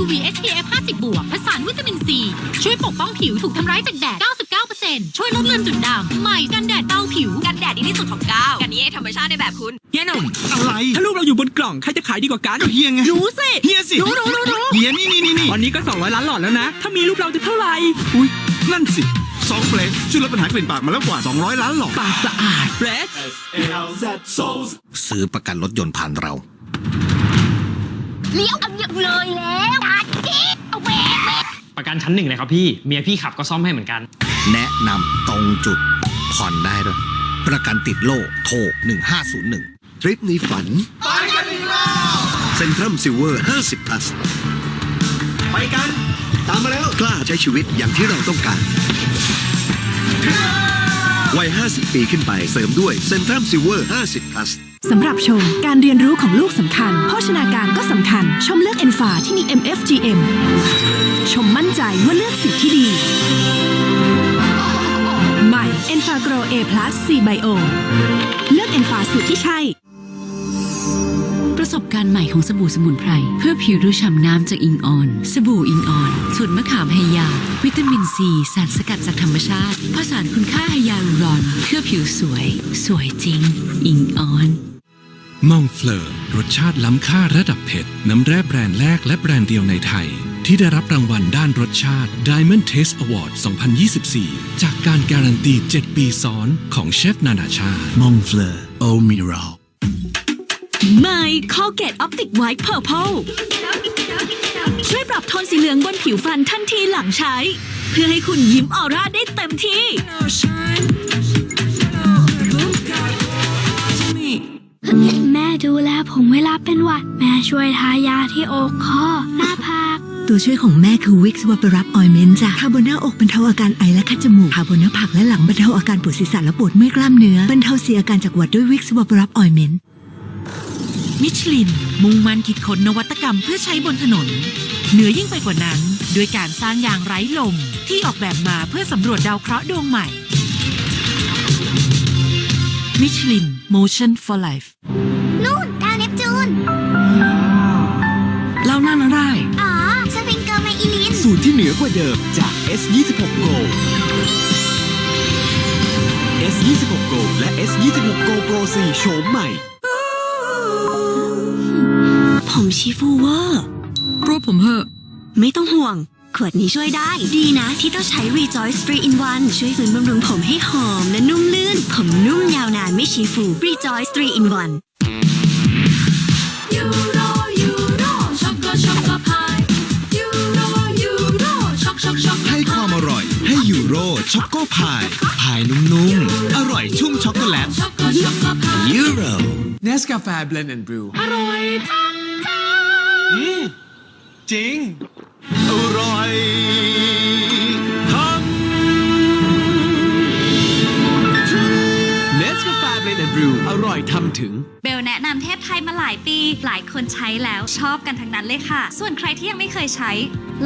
UV SPF 50 บวกผสานวิตามินซี ช่วยปกป้องผิวถูกทำร้ายจากแดด 99%ช่วยลดเลือนจุดด่างใหม่กันแดดเบาผิว กันแดดดีที่สุดของก้าวกันนี้ธรรมชาติในแบบคุณเฮียหนุ่มอะไร ถ้าลูกเราอยู่บนกล่อง ใครจะขายดีกว่ากันก็เฮียไงรู้สิเฮียสิรู้รู้รู้รู้เฮียนี่นี่นี่นี่ตอนนี้ก็ 200 ล้านหลอดแล้วนะ ถ้ามีลูกเราจะเท่าไหร่อุ้ยนั่นสิสองเฟลช่วยลดปัญหากลิ่นปากมาแล้วกว่า 200 ล้านหลอดปากสะอาดเฟรชซื้อประกันรถยนต์ผ่านเราเลี้ยวเอาเยอะเลยแล้ว ประกันชั้นหนึ่งเลยครับพี่ เมียพี่ขับก็ซ่อมให้เหมือนกัน แนะนำตรงจุด ผ่อนได้ด้วย ประกันติดโล่โทร 1501 ทริปในฝันไปกันอีกรอบเซ็นทรัมซิลเวอร์50 plus ไปกัน ตามมาแล้ว กล้าใช้ชีวิตอย่างที่เราต้องการ วัย 50 ปีขึ้นไปเสริมด้วยเซ็นทรัมซิลเวอร์50 plus สำหรับชม การเรียนรู้ของลูกสำคัญ โภชนาการก็สำคัญ ชมเลือกเอนฟาที่มี MFGM ชมมั่นใจว่าเลือกสิ่งที่ดี ใหม่ e n f a g r o w A Plus C Bio เลือกเอนฟาสูตรที่ใช่ ประสบการณ์ใหม่ของสบู่สมุนไพร เพื่อผิวดูฉ่ำน้ำจากอิงออน สบู่อิงออน สูตรมะขามไฮยา วิตามินซีสารสกัดจากธรรมชาติผสานคุณค่าไฮยาลูรอน เพื่อผิวสวย สวยจริง อิงออน มองเฟลอร์รสชาติล้ำค่าระดับเผ็ด น้ำแร่แบรนด์แรกและแบรนด์เดียวในไทย ที่ได้รับรางวัลด้านรสชาติ Diamond Taste Award 2024 จากการการันตี 7 ปีซ้อนของเชฟนานาชาติมองเฟลอร์โอมิรัลใหม่ Colgate Optic White Purple ช่วยปรับโทนสีเหลืองบนผิวฟันทันทีหลังใช้ เพื่อให้คุณยิ้มออร่าได้เต็มที่ ผมเวลาเป็นหวัด แม่ช่วยทายาที่อกคอหน้าผาก ตัวช่วยของแม่คือวิกซ์ว a ปรับออยเมนต์จ้ะทาบนหน้าอกบรรเทาอาการไอและคัดจมูกทาบนหน้าผากและหลังบรรเทาอาการปวดศีรษะและปวดเมื่อยกล้ามเนื้อบรรเทาเสียอาการจากหวัดด้วยวิกซ์ว a ปรับออยเมนต์มิชลิน มุ่งมั่นคิดค้นนวัตกรรมเพื่อใช้บนถนน เหนือยิ่งไปกว่านั้นด้วยการสร้างยางไร้ลม ที่ออกแบบมาเพื่อสำรวจดาวเคราะห์ดวงใหม่มิชลิน Motion for Life ที่เหนือกว่าเดิมจาก S26 Go S26 Go และ S26 Go Pro 4โฉมใหม่ ผมชีฟูเวอร์รูปผมเหอะ ไม่ต้องห่วง ขวดนี้ช่วยได้ ดีนะที่ต้องใช้ Rejoice 3 in 1 ช่วยฟื้นบำรุงผมให้หอมและนุ่มลื่น ผมนุ่มยาวนานไม่ชีฟู Rejoice 3 in 1 ให้ความอร่อย ให้ยูโรช็อกโกพายพายนุ่มๆ อร่อยชุ่มช็อกโกแลตยูโรเนสกาแฟ Blend and Brew จริง อร่อย กาแฟ Blend and Brew อร่อยทำถึง เบลแนะนำเทพไทยมาหลายปี หลายคนใช้แล้วชอบกันทั้งนั้นเลยค่ะ ส่วนใครที่ยังไม่เคยใช้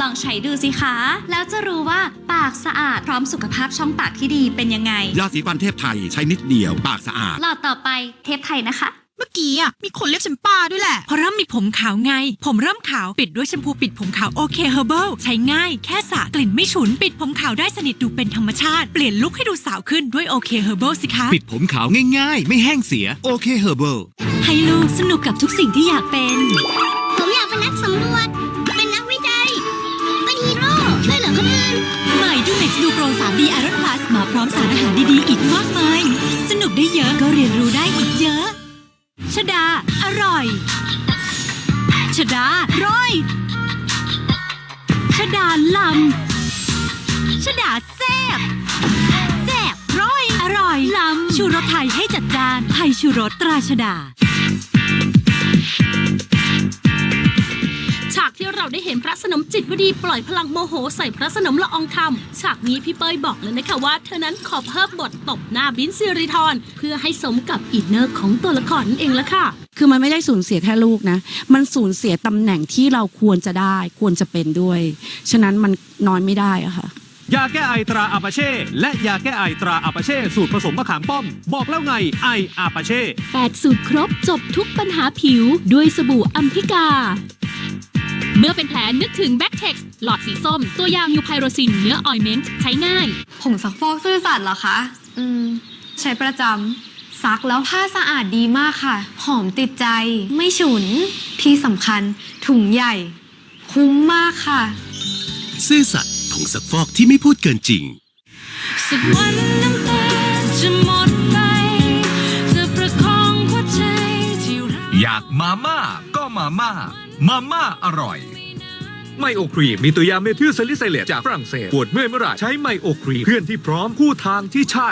ลองใช้ดูสิคะ แล้วจะรู้ว่าปากสะอาดพร้อมสุขภาพช่องปากที่ดีเป็นยังไง ยาสีฟันเทพไทยใช้นิดเดียว ปากสะอาด หลอดต่อไปเทพไทยนะคะเมื่อ กี้อะมีคนเรียกฉันป้าด้วยแหละเพราะเริ่มมีผมขาวไง ผมเริ่มขาวปิดด้วยแชมพูปิดผมขาวโอเคเฮอร์เบิลใช้ง่ายแค่สระกลิ่นไม่ฉุน ปิดผมขาวได้สนิทดูเป็นธรรมชาติเปลี่ยนลุคให้ดูสาวขึ้นด้วยโอเคเฮอร์เบิลสิคะปิดผมขาวง่ายๆ ไม่แห้งเสียโอเคเฮอร์เบิลให้ลูกสนุกกับทุกสิ่งที่อยากเป็น ผมอยากเป็นนักสำรวจ เป็นนักวิจัย เป็นฮีโร่ช่วยเหลือคนอื่น ใหม่ดูเน็กซ์ดูโปร 3D Iron Plus มาพร้อมสารอาหารดีๆ อีกมากมาย สนุกได้เยอะก็เรียนรู้ได้อีกเยอะ ชดา อร่อย ชดาร้อย ชดาลำ ชดาแซ่บแซ่บร้อย อร่อยลำ ชูรสไทยให้จัดจานไทยชูรสตราชดา ที่เราได้เห็นพระสนมจิตวดีปล่อยพลังโมโหใส่พระสนมละอองคำฉากนี้พี่เป้ยบอกเลยนะคะว่า เธอนั้นขอเพิ่มบทตบหน้าบินซิริทรเพื่อให้สมกับอินเนอร์ของตัวละครนั่นเองละค่ะ คือมันไม่ได้สูญเสียแค่ลูกนะ มันสูญเสียตำแหน่งที่เราควรจะได้ ควรจะเป็นด้วย ฉะนั้นมันนอนไม่ได้อะค่ะยาแก้ไอตราอาปาเช่ และยาแก้ไอตราอาปาเช่ สูตรผสมมะขามป้อม บอกแล้วไงไออาปาเช่8สูตรครบจบทุกปัญหาผิวด้วยสบู่อัมพิกา เมื่อเป็นแผลนึกถึงแบ็ t เท็กซ์หลอดสีส้ม ตัวยางยูไพโรซินเนื้อออยเมนต์ใช้ง่ายผมซักฟอกซื่อสัตย์เหรอคะ อืม ใช้ประจำซักแล้วผ้าสะอาดดีมากค่ะ หอมติดใจ ไม่ฉุน ที่สำคัญ ถุงใหญ่ คุ้มมากค่ะ ซื่อสัตย์ผงซักฟอกที่ไม่พูดเกินจริง สักวันน้ำตาจะหมดไปจะประคองหัวใจที่รักอยากมาม่าก็มาม่า มาม่าอร่อย ไมโอครีมมีตัวยาเมทิลซาลิไซเลตจากฝรั่งเศสปวดเมื่อยเมื่อไหร่ใช้ไมโอครีมเพื่อนที่พร้อมคู่ทางที่ใช่